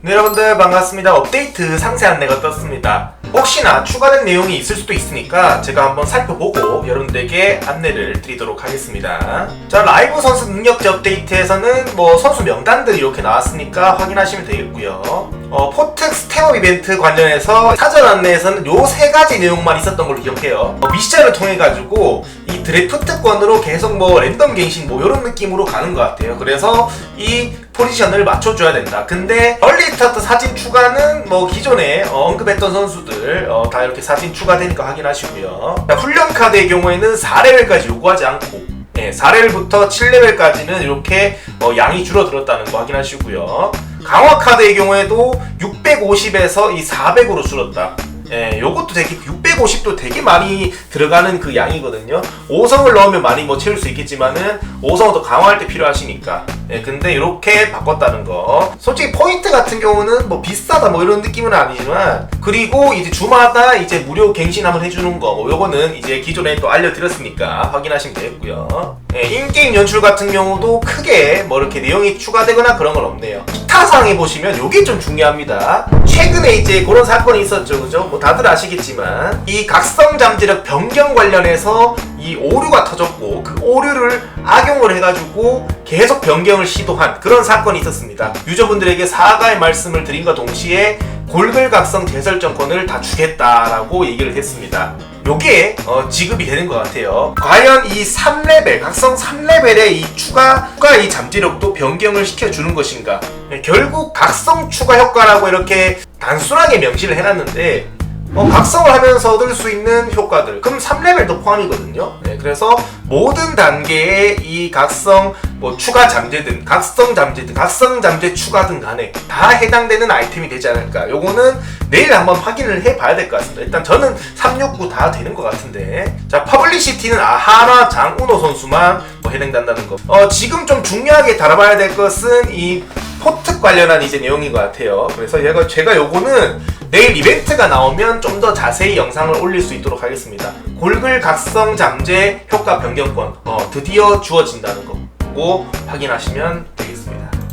네, 여러분들 반갑습니다. 업데이트 상세 안내가 떴습니다. 혹시나 추가된 내용이 있을 수도 있으니까 제가 한번 살펴보고 여러분들에게 안내를 드리도록 하겠습니다. 자, 라이브 선수 능력자 업데이트에서는 뭐 선수 명단들이 이렇게 나왔으니까 확인하시면 되겠고요. 어, 포특 스텝업 이벤트 관련해서 사전 안내에서는 요 세 가지 내용만 있었던 걸로 기억해요. 어, 미션을 통해 가지고 이 드래프트권으로 계속 뭐 랜덤 갱신 뭐 이런 느낌으로 가는 것 같아요. 그래서 이 포지션을 맞춰줘야 된다. 근데 얼리 스타트 사진 추가는 뭐 기존에 어, 언급했던 선수들 어, 다 이렇게 사진 추가되니까 확인하시고요. 자, 훈련 카드의 경우에는 4레벨까지 요구하지 않고 예, 4레벨부터 7레벨까지는 이렇게 어, 양이 줄어들었다는 거 확인하시고요. 강화 카드의 경우에도 650에서 이 400으로 줄었다. 예, 요것도 되게 650도 되게 많이 들어가는 그 양이거든요. 5성을 넣으면 많이 뭐 채울 수 있겠지만은 5성은 더 강화할 때 필요하시니까. 예, 근데 이렇게 바꿨다는 거. 솔직히 포인트 같은 경우는 뭐 비싸다 뭐 이런 느낌은 아니지만 그리고 이제 주마다 이제 무료 갱신함을 해주는 거. 뭐 요거는 이제 기존에 또 알려드렸으니까 확인하시면 되겠고요. 예, 인게임 연출 같은 경우도 크게 뭐 이렇게 내용이 추가되거나 그런 건 없네요. 기타상에 보시면 요게 좀 중요합니다. 최근에 이제 그런 사건이 있었죠, 그죠? 뭐 다들 아시겠지만 이 각성 잠재력 변경 관련해서 이 오류가 터졌고 그 오류를 악용을 해가지고 계속 변경을 시도한 그런 사건이 있었습니다. 유저분들에게 사과의 말씀을 드린과 동시에 골글각성 재설정권을 다 주겠다라고 얘기를 했습니다. 요게 어, 지급이 되는 것 같아요. 과연 이 3레벨, 각성 3레벨의 이 추가, 추가 이 잠재력도 변경을 시켜주는 것인가? 네, 결국 각성 추가 효과라고 이렇게 단순하게 명시를 해놨는데 어, 각성을 하면서 얻을 수 있는 효과들 그럼 3레벨도 포함이거든요 네, 그래서 모든 단계의 이 각성 뭐 추가 잠재든 각성 잠재든 각성 잠재 추가든 간에 다 해당되는 아이템이 되지 않을까. 요거는 내일 한번 확인을 해봐야 될 것 같습니다. 일단 저는 369 다 되는 것 같은데. 자 퍼블리시티는 아하나 장우노 선수만 뭐 해당된다는 거. 어, 지금 좀 중요하게 다뤄봐야 될 것은 이 포특 관련한 이제 내용인 것 같아요. 그래서 제가 요거는 내일 이벤트가 나오면 좀 더 자세히 영상을 올릴 수 있도록 하겠습니다. 골글 각성 잠재 효과 변경권 어, 드디어 주어진다는 거. 고 확인하시면